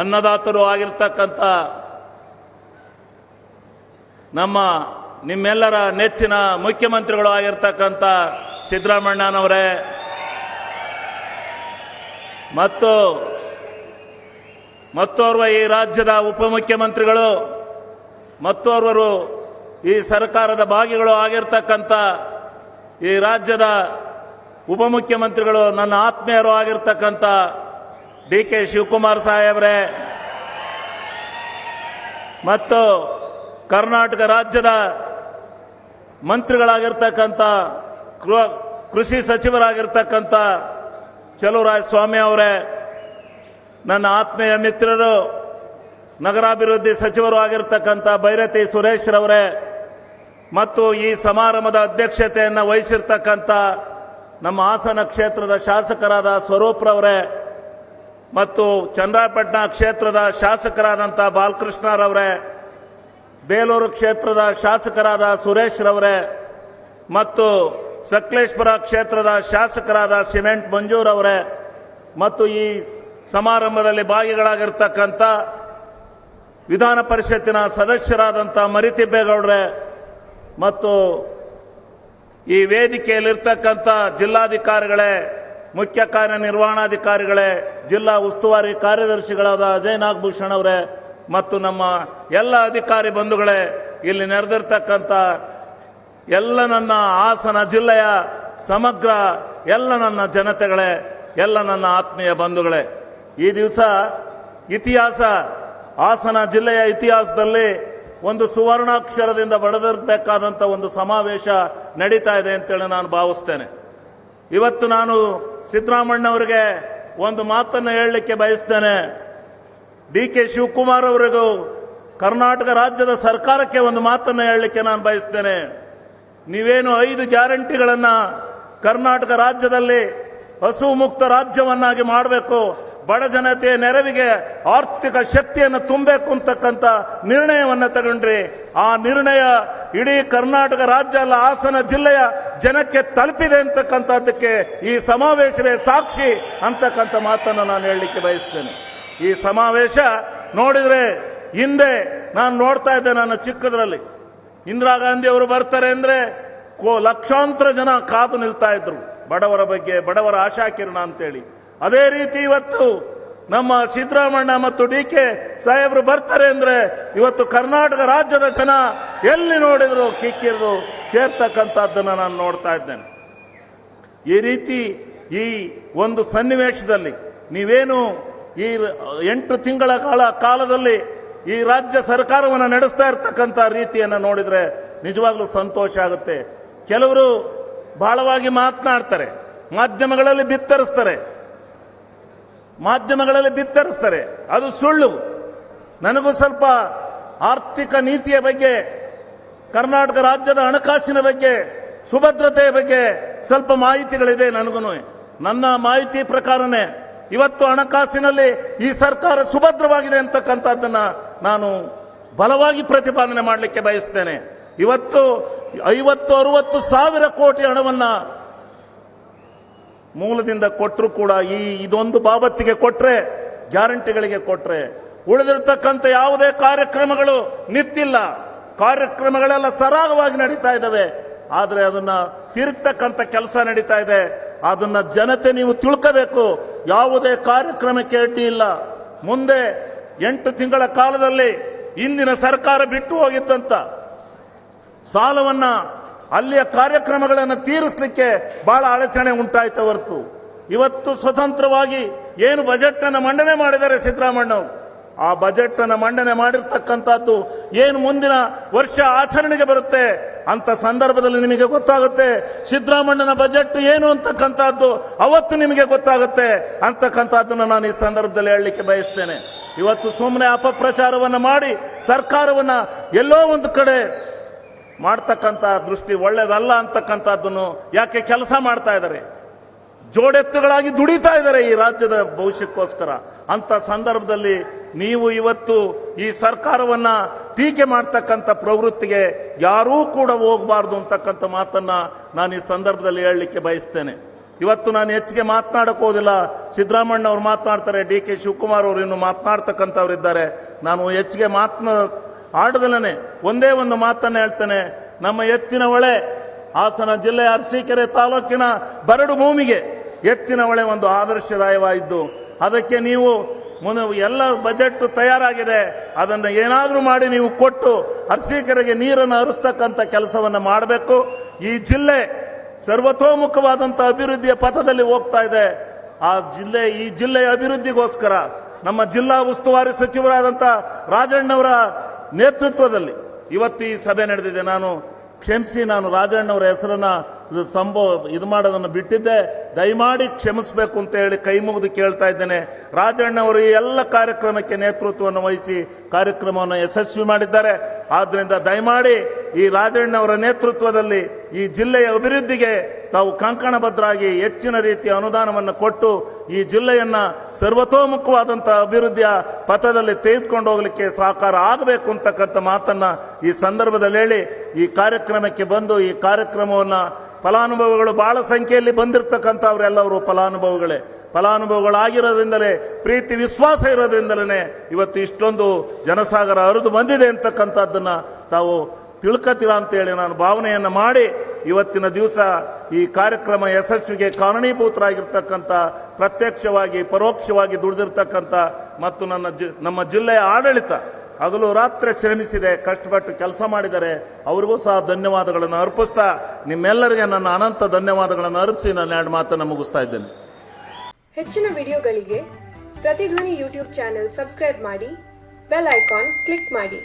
ಅನ್ನದಾತರು ಆಗಿರ್ತಕ್ಕಂಥ ನಮ್ಮ ನಿಮ್ಮೆಲ್ಲರ ನೆಚ್ಚಿನ ಮುಖ್ಯಮಂತ್ರಿಗಳು ಆಗಿರ್ತಕ್ಕಂಥ ಸಿದ್ದರಾಮಣ್ಣನವರೇ ಮತ್ತು ಮತ್ತೋರ್ವ ಈ ರಾಜ್ಯದ ಉಪಮುಖ್ಯಮಂತ್ರಿಗಳು, ಮತ್ತೋರ್ವರು ಈ ಸರ್ಕಾರದ ಭಾಗಿಗಳು ಆಗಿರ್ತಕ್ಕಂಥ ಈ ರಾಜ್ಯದ ಉಪಮುಖ್ಯಮಂತ್ರಿಗಳು, ನನ್ನ ಆತ್ಮೀಯರು ಆಗಿರ್ತಕ್ಕಂಥ ಡಿ ಕೆ ಶಿವಕುಮಾರ್ ಸಾಹೇಬ್ರೆ. ಮತ್ತು ಕರ್ನಾಟಕ ರಾಜ್ಯದ ಮಂತ್ರಿಗಳಾಗಿರ್ತಕ್ಕಂಥ ಕೃಷಿ ಸಚಿವರಾಗಿರ್ತಕ್ಕಂಥ ಸ್ವಾಮಿ ಅವರೇ, ನನ್ನ ಆತ್ಮೀಯ ಮಿತ್ರರು, ನಗರಾಭಿವೃದ್ಧಿ ಸಚಿವರು ಆಗಿರ್ತಕ್ಕಂಥ ಭೈರತಿ ಸುರೇಶ್ ರವರೇ, ಮತ್ತು ಈ ಸಮಾರಂಭದ ಅಧ್ಯಕ್ಷತೆಯನ್ನು ವಹಿಸಿರ್ತಕ್ಕಂಥ ನಮ್ಮ ಹಾಸನ ಕ್ಷೇತ್ರದ ಶಾಸಕರಾದ ಸ್ವರೂಪ್ರವರೇ ಮತ್ತು ಚಂದ್ರಾಪಟ್ಟಣ ಕ್ಷೇತ್ರದ ಶಾಸಕರಾದಂಥ ಬಾಲಕೃಷ್ಣರವರೇ, ಬೇಲೂರು ಕ್ಷೇತ್ರದ ಶಾಸಕರಾದ ಸುರೇಶ್ ರವರೇ ಮತ್ತು ಸಕಲೇಶ್ಪುರ ಕ್ಷೇತ್ರದ ಶಾಸಕರಾದ ಸಿಮೆಂಟ್ ಮಂಜೂರ್ ಅವರೇ ಮತ್ತು ಈ ಸಮಾರಂಭದಲ್ಲಿ ಭಾಗಿಗಳಾಗಿರ್ತಕ್ಕಂಥ ವಿಧಾನ ಪರಿಷತ್ತಿನ ಸದಸ್ಯರಾದಂಥ ಮರಿತಿಬ್ಬೇಗೌಡ್ರೆ ಮತ್ತು ಈ ವೇದಿಕೆಯಲ್ಲಿರ್ತಕ್ಕಂಥ ಜಿಲ್ಲಾಧಿಕಾರಿಗಳೇ, ಮುಖ್ಯ ಕಾರ್ಯನಿರ್ವಹಣಾಧಿಕಾರಿಗಳೇ ಜಿಲ್ಲಾ ಉಸ್ತುವಾರಿ ಕಾರ್ಯದರ್ಶಿಗಳಾದ ಅಜಯ್ ನಾಗಭೂಷಣ್ ಅವರೇ ಮತ್ತು ನಮ್ಮ ಎಲ್ಲ ಅಧಿಕಾರಿ ಬಂಧುಗಳೇ, ಇಲ್ಲಿ ನೆರೆದಿರ್ತಕ್ಕಂಥ ಎಲ್ಲ ನನ್ನ ಹಾಸನ ಜಿಲ್ಲೆಯ ಸಮಗ್ರ ಎಲ್ಲ ನನ್ನ ಜನತೆಗಳೇ, ಎಲ್ಲ ನನ್ನ ಆತ್ಮೀಯ ಬಂಧುಗಳೇ, ಈ ದಿವಸ ಇತಿಹಾಸ, ಹಾಸನ ಜಿಲ್ಲೆಯ ಇತಿಹಾಸದಲ್ಲಿ ಒಂದು ಸುವರ್ಣಾಕ್ಷರದಿಂದ ಬಡದಿರಬೇಕಾದಂಥ ಒಂದು ಸಮಾವೇಶ ನಡೀತಾ ಇದೆ ಅಂತೇಳಿ ನಾನು ಭಾವಿಸ್ತೇನೆ. ಇವತ್ತು ನಾನು ಸಿದ್ದರಾಮಣ್ಣವರಿಗೆ ಒಂದು ಮಾತನ್ನು ಹೇಳಲಿಕ್ಕೆ ಬಯಸ್ತೇನೆ. ಡಿ ಕೆ ಶಿವಕುಮಾರ್ ಅವರಿಗೂ ಕರ್ನಾಟಕ ರಾಜ್ಯದ ಸರ್ಕಾರಕ್ಕೆ ಒಂದು ಮಾತನ್ನು ಹೇಳಲಿಕ್ಕೆ ನಾನು ಬಯಸ್ತೇನೆ. ನೀವೇನು ಐದು ಗ್ಯಾರಂಟಿಗಳನ್ನು ಕರ್ನಾಟಕ ರಾಜ್ಯದಲ್ಲಿ ಹಸು ಮುಕ್ತ ರಾಜ್ಯವನ್ನಾಗಿ ಮಾಡಬೇಕು, ಬಡ ಜನತೆಯ ನೆರವಿಗೆ ಆರ್ಥಿಕ ಶಕ್ತಿಯನ್ನು ತುಂಬಬೇಕು ಅಂತಕ್ಕಂಥ ನಿರ್ಣಯವನ್ನು ತಗೊಂಡ್ರಿ. ಆ ನಿರ್ಣಯ ಇಡೀ ಕರ್ನಾಟಕ ರಾಜ್ಯ ಅಲ್ಲ, ಹಾಸನ ಜಿಲ್ಲೆಯ ಜನಕ್ಕೆ ತಲುಪಿದೆ ಅಂತಕ್ಕಂಥದ್ದಕ್ಕೆ ಈ ಸಮಾವೇಶವೇ ಸಾಕ್ಷಿ ಅಂತಕ್ಕಂಥ ಮಾತನ್ನು ನಾನು ಹೇಳಲಿಕ್ಕೆ ಬಯಸ್ತೇನೆ. ಈ ಸಮಾವೇಶ ನೋಡಿದರೆ ಹಿಂದೆ ನಾನು ನೋಡ್ತಾ ಇದ್ದೆ ನನ್ನ ಚಿಕ್ಕದ್ರಲ್ಲಿ. ಇಂದಿರಾ ಗಾಂಧಿ ಅವರು ಬರ್ತಾರೆ ಅಂದರೆ ಕೋ ಲಕ್ಷಾಂತರ ಜನ ಕಾದು ನಿಲ್ತಾ ಇದ್ರು. ಬಡವರ ಬಗ್ಗೆ, ಬಡವರ ಆಶಾಕಿರಣ ಅಂತೇಳಿ. ಅದೇ ರೀತಿ ಇವತ್ತು ನಮ್ಮ ಸಿದ್ದರಾಮಣ್ಣ ಮತ್ತು ಡಿ ಕೆ ಸಾಹೇಬರು ಬರ್ತಾರೆ ಅಂದ್ರೆ ಇವತ್ತು ಕರ್ನಾಟಕ ರಾಜ್ಯದ ಜನ ಎಲ್ಲಿ ನೋಡಿದ್ರು ಕಿಕ್ಕಿರಿದು ಸೇರ್ತಕ್ಕಂಥದ್ದನ್ನು ನಾನು ನೋಡ್ತಾ ಇದ್ದೇನೆ. ಈ ರೀತಿ ಈ ಒಂದು ಸನ್ನಿವೇಶದಲ್ಲಿ ನೀವೇನು ಈ ಎಂಟು ತಿಂಗಳ ಕಾಲ ಕಾಲದಲ್ಲಿ ಈ ರಾಜ್ಯ ಸರ್ಕಾರವನ್ನು ನಡೆಸ್ತಾ ಇರ್ತಕ್ಕಂಥ ರೀತಿಯನ್ನು ನೋಡಿದರೆ ನಿಜವಾಗ್ಲೂ ಸಂತೋಷ ಆಗುತ್ತೆ. ಕೆಲವರು ಬಹಳವಾಗಿ ಮಾತನಾಡ್ತಾರೆ, ಮಾಧ್ಯಮಗಳಲ್ಲಿ ಬಿತ್ತರಿಸ್ತಾರೆ ಮಾಧ್ಯಮಗಳಲ್ಲಿ ಬಿತ್ತರಿಸ್ತಾರೆ. ಅದು ಸುಳ್ಳು. ನನಗೂ ಸ್ವಲ್ಪ ಆರ್ಥಿಕ ನೀತಿಯ ಬಗ್ಗೆ ಕರ್ನಾಟಕ ರಾಜ್ಯದ ಹಣಕಾಸಿನ ಬಗ್ಗೆ, ಸುಭದ್ರತೆಯ ಬಗ್ಗೆ ಸ್ವಲ್ಪ ಮಾಹಿತಿಗಳಿದೆ ನನಗೂ. ನನ್ನ ಮಾಹಿತಿ ಪ್ರಕಾರನೇ ಇವತ್ತು ಹಣಕಾಸಿನಲ್ಲಿ ಈ ಸರ್ಕಾರ ಸುಭದ್ರವಾಗಿದೆ ಅಂತಕ್ಕಂಥದ್ದನ್ನು ನಾನು ಬಲವಾಗಿ ಪ್ರತಿಪಾದನೆ ಮಾಡಲಿಕ್ಕೆ ಬಯಸ್ತೇನೆ. ಇವತ್ತು ಐವತ್ತು, ಅರುವತ್ತು ಸಾವಿರ ಕೋಟಿ ಹಣವನ್ನ ಮೂಲದಿಂದ ಕೊಟ್ಟರು ಕೂಡ ಈ ಇದೊಂದು ಬಾಬತ್ತಿಗೆ ಕೊಟ್ಟರೆ ಗ್ಯಾರಂಟಿಗಳಿಗೆ ಕೊಟ್ಟರೆ ಉಳಿದಿರ್ತಕ್ಕಂಥ ಯಾವುದೇ ಕಾರ್ಯಕ್ರಮಗಳು ನಿಂತಿಲ್ಲ. ಕಾರ್ಯಕ್ರಮಗಳೆಲ್ಲ ಸರಾಗವಾಗಿ ನಡೀತಾ ಇದ್ದಾವೆ. ಆದರೆ ಅದನ್ನ ತಿರುಗ್ತಕ್ಕಂಥ ಕೆಲಸ ನಡೀತಾ ಇದೆ. ಅದನ್ನ ಜನತೆ ನೀವು ತಿಳ್ಕೋಬೇಕು. ಯಾವುದೇ ಕಾರ್ಯಕ್ರಮಕ್ಕೆ ಅಡ್ಡಿ ಇಲ್ಲ. ಮುಂದೆ ಎಂಟು ತಿಂಗಳ ಕಾಲದಲ್ಲಿ ಇಂದಿನ ಸರ್ಕಾರ ಬಿಟ್ಟು ಹೋಗಿದ್ದಂತ ಸಾಲವನ್ನು ಅಲ್ಲಿಯ ಕಾರ್ಯಕ್ರಮಗಳನ್ನು ತೀರಿಸಲಿಕ್ಕೆ ಬಹಳ ಅಡಚಣೆ ಉಂಟಾಯಿತು ಹೊರತು. ಇವತ್ತು ಸ್ವತಂತ್ರವಾಗಿ ಏನು ಬಜೆಟ್ ಅನ್ನು ಮಂಡನೆ ಮಾಡಿದ್ದಾರೆ ಸಿದ್ದರಾಮಣ್ಣವರು ಆ ಬಜೆಟ್ ಅನ್ನು ಮಂಡನೆ ಮಾಡಿರ್ತಕ್ಕಂಥದ್ದು ಏನು ಮುಂದಿನ ವರ್ಷ ಆಚರಣೆಗೆ ಬರುತ್ತೆ ಅಂತ ಸಂದರ್ಭದಲ್ಲಿ ನಿಮಗೆ ಗೊತ್ತಾಗುತ್ತೆ. ಸಿದ್ದರಾಮಣ್ಣನ ಬಜೆಟ್ ಏನು ಅಂತಕ್ಕಂಥದ್ದು ಅವತ್ತು ನಿಮಗೆ ಗೊತ್ತಾಗುತ್ತೆ ಅಂತಕ್ಕಂಥದ್ದನ್ನು ನಾನು ಈ ಸಂದರ್ಭದಲ್ಲಿ ಹೇಳಲಿಕ್ಕೆ ಬಯಸ್ತೇನೆ. ಇವತ್ತು ಸುಮ್ಮನೆ ಅಪಪ್ರಚಾರವನ್ನು ಮಾಡಿ ಸರ್ಕಾರವನ್ನು ಎಲ್ಲೋ ಒಂದು ಕಡೆ ಮಾಡ್ತಕ್ಕಂಥ ದೃಷ್ಟಿ ಒಳ್ಳೇದಲ್ಲ ಅಂತಕ್ಕಂಥದ್ದನ್ನು ಯಾಕೆ ಕೆಲಸ ಮಾಡ್ತಾ ಇದ್ದಾರೆ? ಜೋಡೆತ್ತುಗಳಾಗಿ ದುಡಿತಾ ಇದ್ದಾರೆ ಈ ರಾಜ್ಯದ ಭವಿಷ್ಯಕ್ಕೋಸ್ಕರ. ಅಂತ ಸಂದರ್ಭದಲ್ಲಿ ನೀವು ಇವತ್ತು ಈ ಸರ್ಕಾರವನ್ನ ಟೀಕೆ ಮಾಡ್ತಕ್ಕಂಥ ಪ್ರವೃತ್ತಿಗೆ ಯಾರೂ ಕೂಡ ಹೋಗಬಾರ್ದು ಅಂತಕ್ಕಂಥ ಮಾತನ್ನ ನಾನು ಈ ಸಂದರ್ಭದಲ್ಲಿ ಹೇಳಲಿಕ್ಕೆ ಬಯಸ್ತೇನೆ. ಇವತ್ತು ನಾನು ಹೆಚ್ಚಿಗೆ ಮಾತನಾಡಕ್ಕೋದಿಲ್ಲ ಸಿದ್ದರಾಮಣ್ಣ ಅವ್ರು ಮಾತನಾಡ್ತಾರೆ, ಡಿ ಕೆ ಶಿವಕುಮಾರ್ ಅವರು ಇನ್ನು ಮಾತನಾಡ್ತಕ್ಕಂಥವ್ರು ಇದ್ದಾರೆ. ನಾನು ಹೆಚ್ಚಿಗೆ ಮಾತನ ಆಡದಲ್ಲೇ ಒಂದೇ ಒಂದು ಮಾತನ್ನು ಹೇಳ್ತೇನೆ. ನಮ್ಮ ಎತ್ತಿನ ಹೊಳೆ ಹಾಸನ ಜಿಲ್ಲೆ ಅರಸೀಕೆರೆ ತಾಲೂಕಿನ ಬರಡು ಭೂಮಿಗೆ ಎತ್ತಿನ ಹೊಳೆ ಒಂದು ಆದರ್ಶದಾಯವಾಗಿದ್ದು, ಅದಕ್ಕೆ ನೀವು ಮುನ್ನ ಎಲ್ಲ ಬಜೆಟ್ ತಯಾರಾಗಿದೆ. ಅದನ್ನು ಏನಾದರೂ ಮಾಡಿ ನೀವು ಕೊಟ್ಟು ಅರ್ಸೀಕರಿಗೆ ನೀರನ್ನು ಹರಿಸ್ತಕ್ಕಂಥ ಕೆಲಸವನ್ನು ಮಾಡಬೇಕು. ಈ ಜಿಲ್ಲೆ ಸರ್ವತೋಮುಖವಾದಂಥ ಅಭಿವೃದ್ಧಿಯ ಪಥದಲ್ಲಿ ಹೋಗ್ತಾ ಇದೆ. ಆ ಜಿಲ್ಲೆ, ಈ ಜಿಲ್ಲೆಯ ಅಭಿವೃದ್ಧಿಗೋಸ್ಕರ ನಮ್ಮ ಜಿಲ್ಲಾ ಉಸ್ತುವಾರಿ ಸಚಿವರಾದಂಥ ರಾಜಣ್ಣವರ ನೇತೃತ್ವದಲ್ಲಿ ಇವತ್ತು ಈ ಸಭೆ ನಡೆದಿದೆ. ನಾನು ಕ್ಷಮಿಸಿ, ನಾನು ರಾಜಣ್ಣವರ ಹೆಸರನ್ನ ಸಂಭವ, ಇದು ಮಾಡೋದನ್ನು ಬಿಟ್ಟಿದ್ದೆ. ದಯಮಾಡಿ ಕ್ಷಮಿಸಬೇಕು ಅಂತ ಹೇಳಿ ಕೈ ಮುಗಿದು ಕೇಳ್ತಾ ಇದ್ದೇನೆ. ರಾಜಣ್ಣವರು ಈ ಎಲ್ಲ ಕಾರ್ಯಕ್ರಮಕ್ಕೆ ನೇತೃತ್ವವನ್ನು ವಹಿಸಿ ಕಾರ್ಯಕ್ರಮವನ್ನು ಯಶಸ್ವಿ ಮಾಡಿದ್ದಾರೆ. ಆದ್ದರಿಂದ ದಯಮಾಡಿ ಈ ರಾಜಣ್ಣವರ ನೇತೃತ್ವದಲ್ಲಿ ಈ ಜಿಲ್ಲೆಯ ಅಭಿವೃದ್ಧಿಗೆ ತಾವು ಕಂಕಣಬದ್ಧರಾಗಿ ಹೆಚ್ಚಿನ ರೀತಿಯ ಅನುದಾನವನ್ನು ಕೊಟ್ಟು ಈ ಜಿಲ್ಲೆಯನ್ನು ಸರ್ವತೋಮುಖವಾದಂಥ ಅಭಿವೃದ್ಧಿಯ ಪಥದಲ್ಲಿ ತೆಗೆದುಕೊಂಡು ಹೋಗಲಿಕ್ಕೆ ಸಹಕಾರ ಆಗಬೇಕು ಅಂತಕ್ಕಂಥ ಮಾತನ್ನು ಈ ಸಂದರ್ಭದಲ್ಲಿ ಹೇಳಿ ಈ ಕಾರ್ಯಕ್ರಮಕ್ಕೆ ಬಂದು ಈ ಕಾರ್ಯಕ್ರಮವನ್ನು ಫಲಾನುಭವಿಗಳು ಬಹಳ ಸಂಖ್ಯೆಯಲ್ಲಿ ಬಂದಿರತಕ್ಕಂಥವರೆಲ್ಲವರು ಫಲಾನುಭವಿಗಳೇ. ಫಲಾನುಭವಿಗಳಾಗಿರೋದ್ರಿಂದಲೇ, ಪ್ರೀತಿ, ವಿಶ್ವಾಸ ಇರೋದ್ರಿಂದಲೇ ಇವತ್ತು ಇಷ್ಟೊಂದು ಜನಸಾಗರ ಹರಿದು ಬಂದಿದೆ ಅಂತಕ್ಕಂಥದ್ದನ್ನು ತಾವು ತಿಳ್ಕತೀರಾ ಅಂತೇಳಿ ನಾನು ಭಾವನೆಯನ್ನು ಮಾಡಿ ಇವತ್ತಿನ ದಿವಸ ಈ ಕಾರ್ಯಕ್ರಮ ಯಶಸ್ವಿಗೆ ಕಾರಣೀಭೂತರಾಗಿರ್ತಕ್ಕಂಥ, ಪ್ರತ್ಯಕ್ಷವಾಗಿ, ಪರೋಕ್ಷವಾಗಿ ದುಡಿದಿರ್ತಕ್ಕಂಥ ಮತ್ತು ನನ್ನ ಜಿ, ನಮ್ಮ ಜಿಲ್ಲೆಯ ಆಡಳಿತ ಹಗಲು ರಾತ್ರಿ ಶ್ರಮಿಸಿದೆ, ಕಷ್ಟಪಟ್ಟು ಕೆಲಸ ಮಾಡಿದರೆ ಅವರಿಗೂ ಸಹ ಧನ್ಯವಾದಗಳನ್ನು ಅರ್ಪಿಸ್ತಾ, ನಿಮ್ಮೆಲ್ಲರಿಗೆ ನನ್ನ ಅನಂತ ಧನ್ಯವಾದಗಳನ್ನು ಅರ್ಪಿಸಿ ನಾನು ಎರಡು ಮಾತನ್ನು ಮುಗಿಸ್ತಾ ಇದ್ದೇನೆ. ಹೆಚ್ಚಿನ ವಿಡಿಯೋಗಳಿಗೆ ಪ್ರತಿಧ್ವನಿ ಯೂಟ್ಯೂಬ್ ಚಾನೆಲ್ ಸಬ್ಸ್ಕ್ರೈಬ್ ಮಾಡಿ, ಬೆಲ್ ಐಕಾನ್ ಕ್ಲಿಕ್ ಮಾಡಿ.